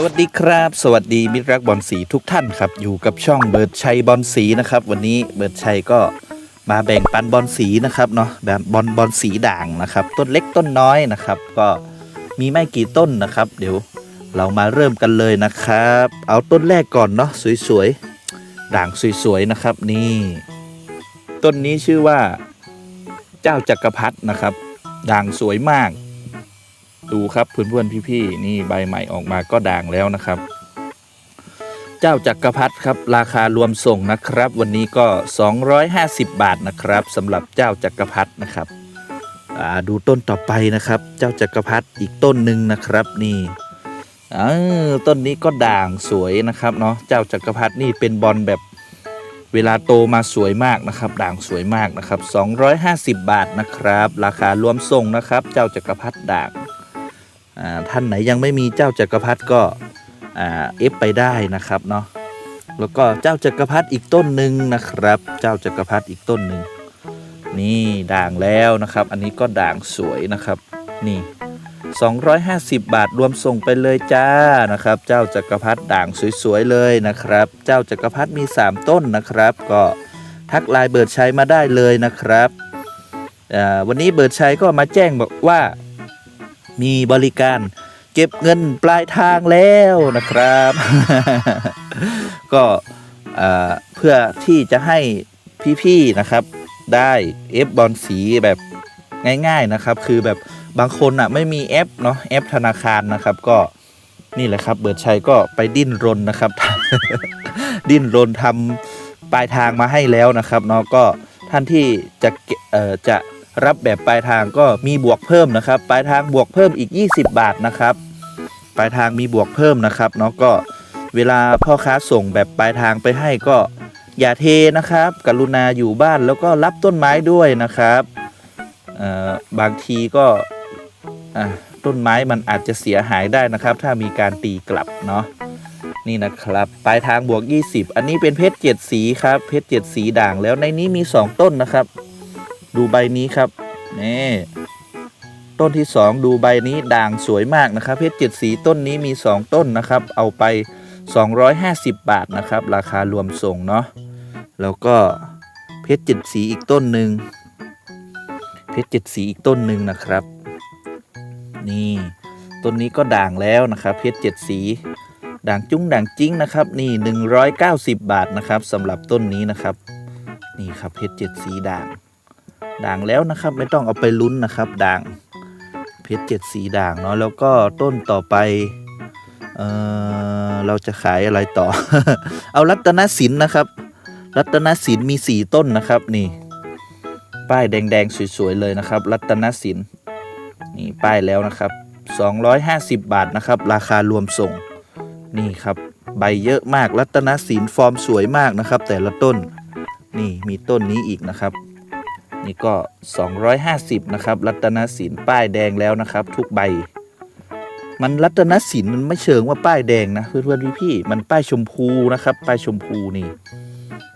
สวัสดีครับ สวัสดีมิตรรักบอลสีทุกท่านครับ อยู่กับช่องเบิร์ดชัยบอลสีนะครับ วันนี้เบิร์ดชัยก็มาแบ่งปันบอลสีนะครับเนาะแบบบอลบอลสีด่างนะครับ ต้นเล็กต้นน้อยนะครับ ก็มีไม่กี่ต้นนะครับ เดี๋ยวเรามาเริ่มกันเลยนะครับ เอาต้นแรกก่อนเนาะสวยๆด่างสวยๆนะครับ นี่ ต้นนี้ชื่อว่า เจ้าจักรพรรดินะครับ ด่างสวยมาก ดูครับเพื่อนๆพี่ๆนี่ใบใหม่ออกมาก็ด่างแล้วนะครับ เจ้าจักรพรรดิครับ ราคารวมส่งนะครับ วันนี้ก็ 250 บาทนะครับสำหรับเจ้าจักรพรรดินะครับดูต้นต่อไปนะครับ เจ้าจักรพรรดิอีกต้นหนึ่งนะครับนี่ต้นนี้ก็ด่างสวยนะครับเนาะเจ้าจักรพรรดินี่เป็นบอลแบบเวลาโตมาสวยมากนะครับ ด่างสวยมากนะครับ 250 บาทนะครับ ราคารวมส่งนะครับ เจ้าจักรพรรดิด่าง ท่านไหนยังไม่มีเจ้าจักรพรรดิก็เอฟไปได้นะครับเนาะแล้วก็เจ้าจักรพรรดิอีกต้นหนึ่งนะครับ เจ้าจักรพรรดิอีกต้นหนึ่งนี่ด่างแล้วนะครับ อันนี้ก็ด่างสวยนะครับนี่ 250 บาทรวมส่งไปเลยจ้านะครับ เจ้าจักรพรรดิด่างสวยๆเลยนะครับ เจ้าจักรพรรดิมี 3 ต้นนะครับ ก็ทักไลน์เบิร์ดชัยมาได้เลยนะครับวันนี้เบิร์ดชัยก็มาแจ้งบอกว่า มีบริการเก็บเงินปลายทางแล้วนะครับ ก็เพื่อที่จะให้พี่ๆนะครับ ได้เอฟบอลสีแบบง่าย ๆนะครับ คือแบบบางคนอะไม่มีแอปเนาะแอปธนาคารนะครับ ก็นี่แหละครับ เบิร์ดชัยก็ไปดิ้นรนนะครับ ดิ้นรนทำปลายทางมาให้แล้วนะครับเนาะก็ท่านที่จะเก็บเอ่อจะ รับแบบปลายทางก็มีบวกเพิ่มนะครับ ปลายทางบวกเพิ่มอีก 20 บาทนะครับ ปลายทางมีบวกเพิ่มนะครับเนาะก็เวลาพ่อค้าส่งแบบปลายทางไปให้ก็อย่าเทนะครับ กรุณาอยู่บ้านแล้วก็รับต้นไม้ด้วยนะครับบางทีก็ต้นไม้มันอาจจะเสียหายได้นะครับ ถ้ามีการตีกลับเนาะนี่นะครับปลายทางบวก 20 อันนี้เป็นเพชรเจ็ดสีครับเพชรเจ็ดสีด่างแล้วในนี้มี 2 ต้นนะครับ ดูใบนี้ครับนี่ต้นที่ 2 ดูใบนี้ด่างสวยมากนะครับ เพชรเจ็ดสีต้นนี้มี 2 ต้นนะครับ เอาไป 250 บาทนะครับ ราคารวมส่งเนาะแล้วก็เพชรเจ็ดสีอีกต้นหนึ่งเพชรเจ็ดสีอีกต้นหนึ่งนะครับ นี่ต้นนี้ก็ด่างแล้วนะครับ เพชรเจ็ดสีด่างจุ้งด่างจิ้งนะครับ นี่ 190 บาทนะครับสำหรับต้นนี้นะครับ นี่ครับเพชรเจ็ดสีด่าง ด่างแล้วนะครับ ไม่ต้องเอาไปลุ้นนะครับ ด่างเพชรเจ็ดสีด่างเนาะแล้วก็ต้นต่อไปเออเราจะขายอะไรต่อ เอารัตนสินนะครับ รัตนสินมีสี่ต้นนะครับนี่ ป้ายแดงๆสวยๆเลยนะครับ รัตนสินนี่ป้ายแล้วนะครับ 250 บาทนะครับ ราคารวมส่งนี่ครับ ใบเยอะมากรัตนสินฟอร์มสวยมากนะครับ แต่ละต้นนี่มีต้นนี้อีกนะครับ นี่ก็ 250 นะครับ รัตนสินป้ายแดงแล้วนะครับ ทุกใบ มันรัตนสินมันไม่เชิงว่าป้ายแดงนะเพื่อนๆพี่ๆมันป้ายชมพูนะครับ ป้ายชมพูนี่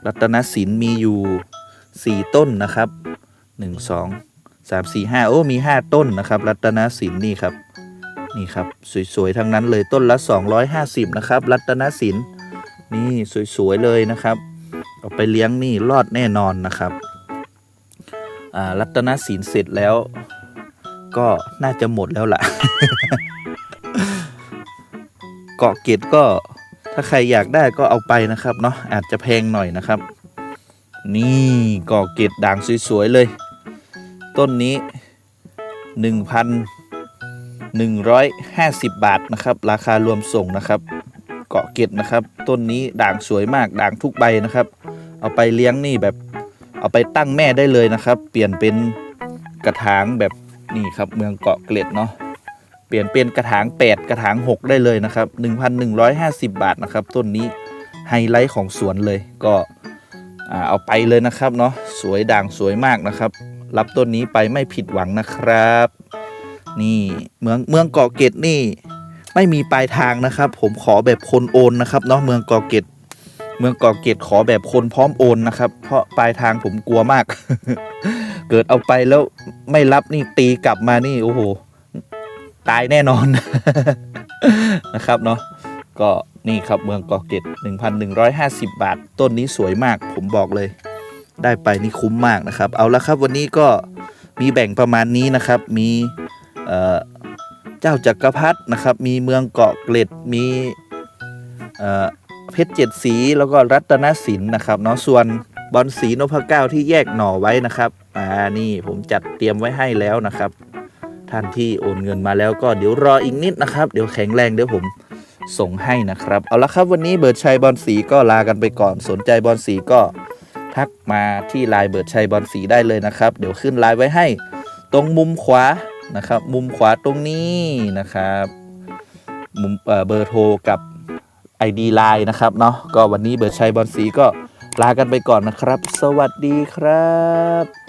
รัตนสินมีอยู่ 4 ต้นนะครับ 1 2 3 4 5 โอ้มี 5 ต้นนะครับ รัตนสินนี่ครับนี่ครับสวยๆทั้งนั้นเลยต้นละ 250 นะครับ รัตนสินนี่สวยๆเลยนะครับ เอาไปเลี้ยงนี่รอดแน่นอนนะครับ รัตนศิลเสร็จแล้ว ก็น่าจะหมดแล้วล่ะ เกาะเกตก็ถ้าใครอยากได้ก็เอาไปนะครับเนาะอาจจะแพงหน่อยนะครับ นี่เกาะเกตด่างสวยๆเลย ต้นนี้ 1,150 บาทนะครับ ราคารวมส่งนะครับ เกาะเกตนะครับ ต้นนี้ด่างสวยมากด่างทุกใบนะครับ เอาไปเลี้ยงนี่แบบ เอาไปตั้งแม่ได้เลยนะครับ เปลี่ยนเป็นกระถางแบบนี่ครับเมืองเกาะเกร็ดเนาะเปลี่ยนเป็นกระถาง 8 กระถาง 6 ได้เลยนะครับ 1,150 บาทนะครับ ต้นนี้ไฮไลท์ของสวนเลยก็เอาไปเลยนะครับเนาะสวยด่างสวยมากนะครับ รับต้นนี้ไปไม่ผิดหวังนะครับ นี่เมืองเมืองเกาะเกร็ดนี่ ไม่มีปลายทางนะครับ ผมขอแบบคนโอนนะครับเนาะเมืองเกาะเกร็ด เมืองเกาะเกร็ดขอแบบคนพร้อมโอนนะครับ เพราะปลายทางผมกลัวมาก เกิดเอาไปแล้วไม่รับนี่ตีกลับมานี่โอ้โห ตายแน่นอนนะครับเนาะก็นี่ครับเมืองเกาะเกร็ด1,150 บาท ต้นนี้สวยมาก ผมบอกเลย ได้ไปนี่คุ้มมากนะครับ เอาละครับวันนี้ก็มีแบ่งประมาณนี้นะครับ มีเอ่อเจ้าจักรพรรดินะครับ มีเมืองเกาะเกร็ดมี เพชรเจ็ดสีแล้วก็รัตนสินนะครับเนาะส่วนบอลสีนพเก้าที่แยกหน่อไว้นะครับอ่านี่ผมจัดเตรียมไว้ให้แล้วนะครับ ท่านที่โอนเงินมาแล้วก็เดี๋ยวรออีกนิดนะครับ เดี๋ยวแข็งแรงเดี๋ยวผมส่งให้นะครับ เอาละครับวันนี้เบิร์ดชัยบอลสีก็ลากันไปก่อน สนใจบอลสีก็ทักมาที่ไลน์เบิร์ดชัยบอลสีได้เลยนะครับ เดี๋ยวขึ้นไลน์ไว้ให้ ตรงมุมขวานะครับ มุมขวาตรงนี้นะครับ มุมเบอร์โทรกับ ID Line นะครับเนาะก็วันนี้เบิร์ดชัยบอลสีก็ลากันไปก่อนนะครับ สวัสดีครับ